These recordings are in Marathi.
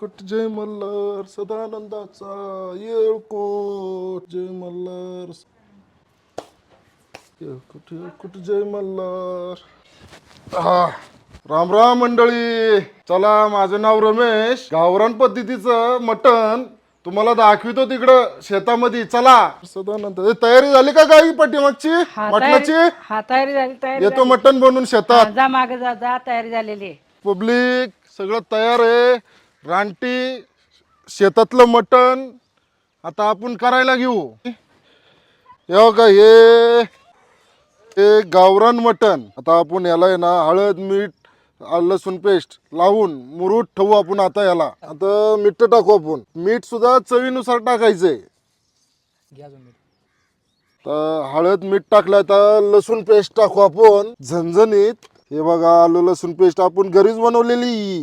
कुट जय मल्हार सदानंदाचा येळकोट. जय मल्हार. येळकोट येळकोट जय मल्हार. हा राम राम मंडळी. चला माझं नाव रमेश. गावरान पद्धतीचं मटण तुम्हाला दाखवितो तिकडं शेतामध्ये. चला. सदानंद ए, तयारी झाली का गाई पाठीमागची? हा मटणाची? हा तयारी झाली तयारी येतो झाली. मटण बनवून शेतात. हा, जा मागे जा जा तयारी झालेली आहे. पब्लिक सगळं तयार आहे. रानटी शेतातलं मटण आता आपण करायला घेऊ. हे का हे हे गावरान मटण. आता आपण याला आहे ना हळद मीठ लसूण पेस्ट लावून मुरूट ठेवू आपण आता याला. आता मीठ टाकू आपण. मीठ सुद्धा चवीनुसार टाकायचंय. तर हळद मीठ टाकलं तर लसूण पेस्ट टाकू आपण. झणझणीत. हे बघा आलं लसूण पेस्ट आपण घरीच बनवलेली.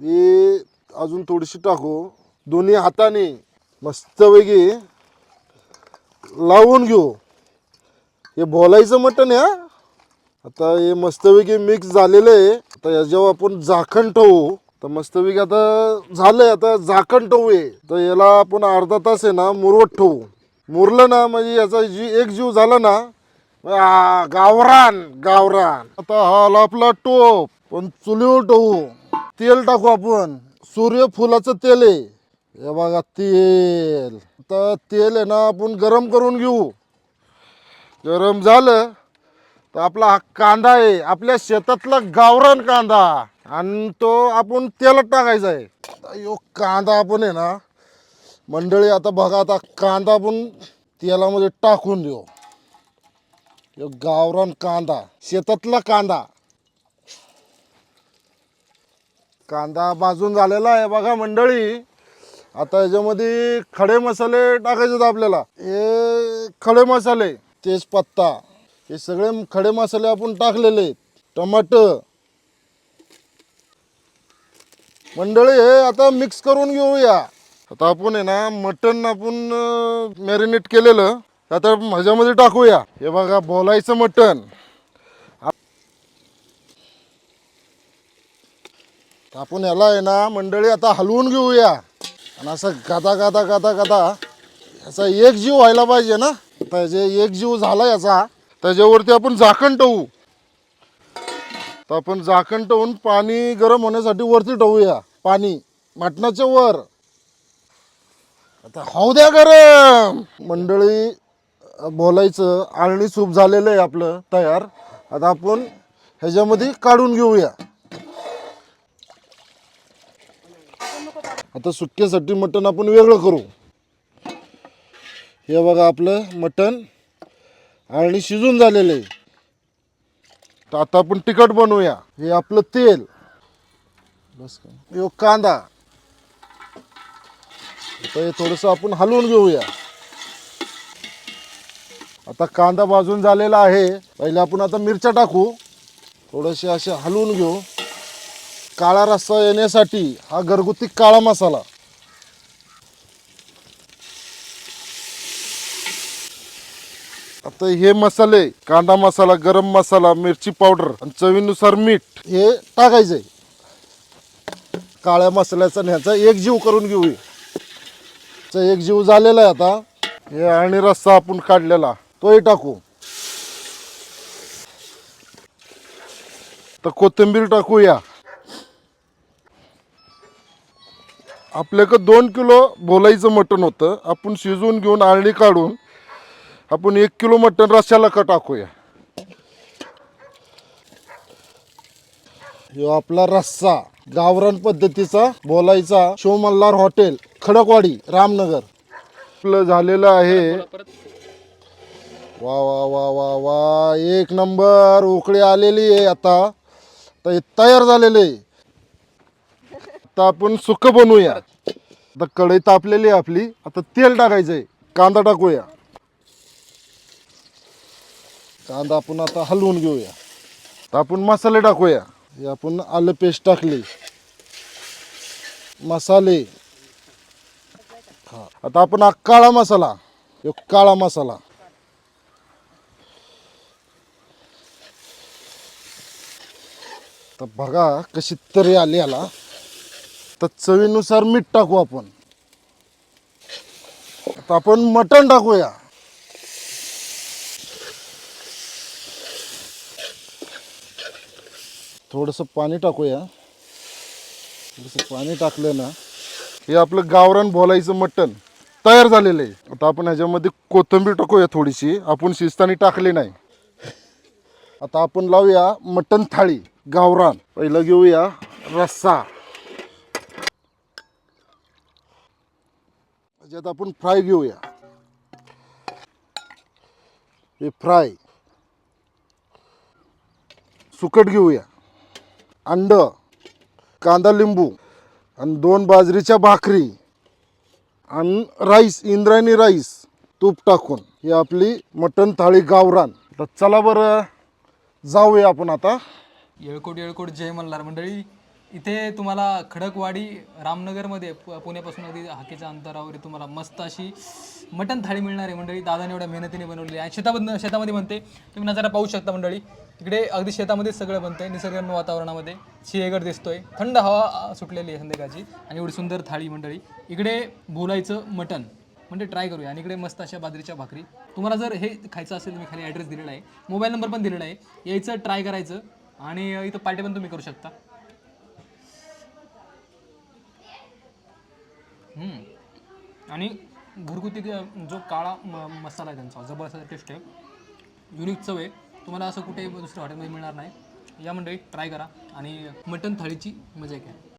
हे अजून थोडीशी टाकू. दोन्ही हाताने मस्तपैकी लावून घेऊ. हे बोलायचं मटण या हा. आता हे मस्तपैकी मिक्स झालेलं आहे. आता याच्यावर आपण झाकण ठेवू. तर मस्तपैकी आता झालंय आता झाकण ठेवू आहे तर याला आपण अर्धा तास आहे ना मुरवत ठेवू. मुरलं ना म्हणजे याचा जी एक जीव झाला ना म्हणजे गावरान गावरान. आता हा आला आपला टोप. पण चुलीवर ठेवू. तेल टाकू आपण. सूर्यफुलाचं तेल आहे. हे बघा तेल. तर तेल आहे ना आपण गरम करून घेऊ. गरम झालं तर आपला हा कांदा आहे. आपल्या शेतातला गावरान कांदा. आणि तो आपण तेलात टाकायचा आहे. यो कांदा आपण आहे ना मंडळी आता बघा आता कांदा आपण तेलामध्ये टाकून देऊ. यो गावरान कांदा शेतातला कांदा. कांदा भाजून झालेला आहे बघा मंडळी. आता याच्यामध्ये खडे मसाले टाकायचे आहेत आपल्याला. हे खडे मसाले तेजपत्ता हे सगळे खडे मसाले आपण टाकलेले टमाट. टमाटर मंडळी हे आता मिक्स करून घेऊया. आता आपण आहे ना मटण आपण मॅरिनेट केलेलं. आता ह्याच्यामध्ये टाकूया. हे बघा बोलायचं मटण आपण याला आहे ना मंडळी आता हलवून घेऊया. आणि असं गादा गादा गादा गादा याचा एक जीव व्हायला पाहिजे ना. त्याचे जे एक जीव झाला याचा त्याच्यावरती आपण झाकण ठेवू तर आपण झाकण ठेवून पाणी गरम होण्यासाठी वरती ठेवूया पाणी मटणाच्या वर. आता हाऊ द्या गरम. मंडळी बोलायचं आळणी सूप झालेलं आहे आपलं तयार. आता आपण ह्याच्यामध्ये काढून घेऊया. आता सुक्यासाठी मटण आपण वेगळं करू. हे बघा आपलं मटण आणि शिजून झालेलं आहे. तर आता आपण तिखट बनवूया. हे आपलं तेल. बस यो कांदा. आता हे थोडंसं आपण हलवून घेऊया. आता कांदा भाजून झालेला आहे. पहिले आपण आता मिरच्या टाकू. थोडंसे असे हलवून घेऊ. काळा रस्सा येण्यासाठी हा घरगुती काळा मसाला. आता हे मसाले कांदा मसाला गरम मसाला मिरची पावडर आणि चवीनुसार मीठ हे टाकायचं. आहे काळ्या मसाल्याचा ह्याचा एक जीव करून घेऊ एक जीव झालेला आहे आता. हे आणि रस्सा आपण काढलेला. तोही टाकू. तर कोथिंबीर टाकूया. आपल्याकडं दोन किलो बोलायचं मटण होतं. आपण शिजवून घेऊन आळणी काढून आपण एक किलो मटण रश्याला का टाकूया? ह्यो आपला रस्सा गावरान पद्धतीचा बोलायचा शिव मल्हार हॉटेल खडकवाडी रामनगर. आपलं झालेलं आहे. वा वा वा वा वा एक नंबर उकळी आलेली आहे आता. तर तयार झालेले आहे. आता आपण सुक बनवूया. आता कढई तापलेली आहे आपली. आता तेल टाकायचंय. कांदा टाकूया. कांदा आपण आता हलवून घेऊया. तर आपण मसाले टाकूया. हे आपण आलं पेस्ट टाकली. मसाले. हा. आता आपण हा काळा मसाला. ह्यो काळा मसाला. तर बघा कशी तरी आली याला. आता चवीनुसार मीठ टाकू आपण. आता आपण मटण टाकूया. थोडंसं पाणी टाकूया. थोडंसं पाणी टाकलं ना हे आपलं गावरान बोलायचं मटण तयार झालेलं आहे. आता आपण ह्याच्यामध्ये कोथिंबीर टाकूया थोडीशी. आपण शिस्तानी टाकली नाही. आता आपण लावूया मटण थाळी गावरान. पहिलं घेऊया रस्सा. ज्यात आपण फ्राय घेऊया. हे फ्राय. सुकट घेऊया. अंड कांदा लिंबू आणि दोन बाजरीच्या भाकरी आणि राईस इंद्रायणी राईस तूप टाकून. ही आपली मटण थाळी गावरान. तर चला बरं जाऊया आपण आता. येळकोट येळकोट जय मल्हार मंडळी. इथे तुम्हाला खडकवाडी रामनगरमध्ये पु- पुण्यापासून अगदी हाकेच्या अंतरावर तुम्हाला मस्त अशी मटण थाळी मिळणार आहे मंडळी. दादाने एवढ्या मेहनतीने बनवलेली आहे. शेताबद्दल शेतामध्ये शेतामध्ये बनते तुम्ही नजारा पाहू शकता मंडळी. इकडे अगदी शेतामध्येच सगळं बनतंय निसर्गरम्य वातावरणामध्ये. सिंहगड दिसतोय. थंड हवा अ, सुटलेली आहे संध्याकाळची. आणि एवढी सुंदर थाळी मंडळी. इकडे बोलायचं मटण. म्हणजे ट्राय करूया. आणि इकडे मस्त अशा बाजरीच्या भाकरी. तुम्हाला जर हे खायचं असेल तर मी खाली ॲड्रेस दिलेला आहे. मोबाईल नंबर पण दिलेला आहे. यायचं ट्राय करायचं. आणि इथं पार्टी पण तुम्ही करू शकता. आणि घरगुती जो काळा म- मसाला आहे त्यांचा जबरदस्त टेस्ट आहे. युनिक चव आहे. तुम्हाला असं कुठे दुसऱ्या हॉटेलमध्ये मिळणार नाही. या मंडळी ट्राय करा. आणि मटन थाळीची मजा घ्या.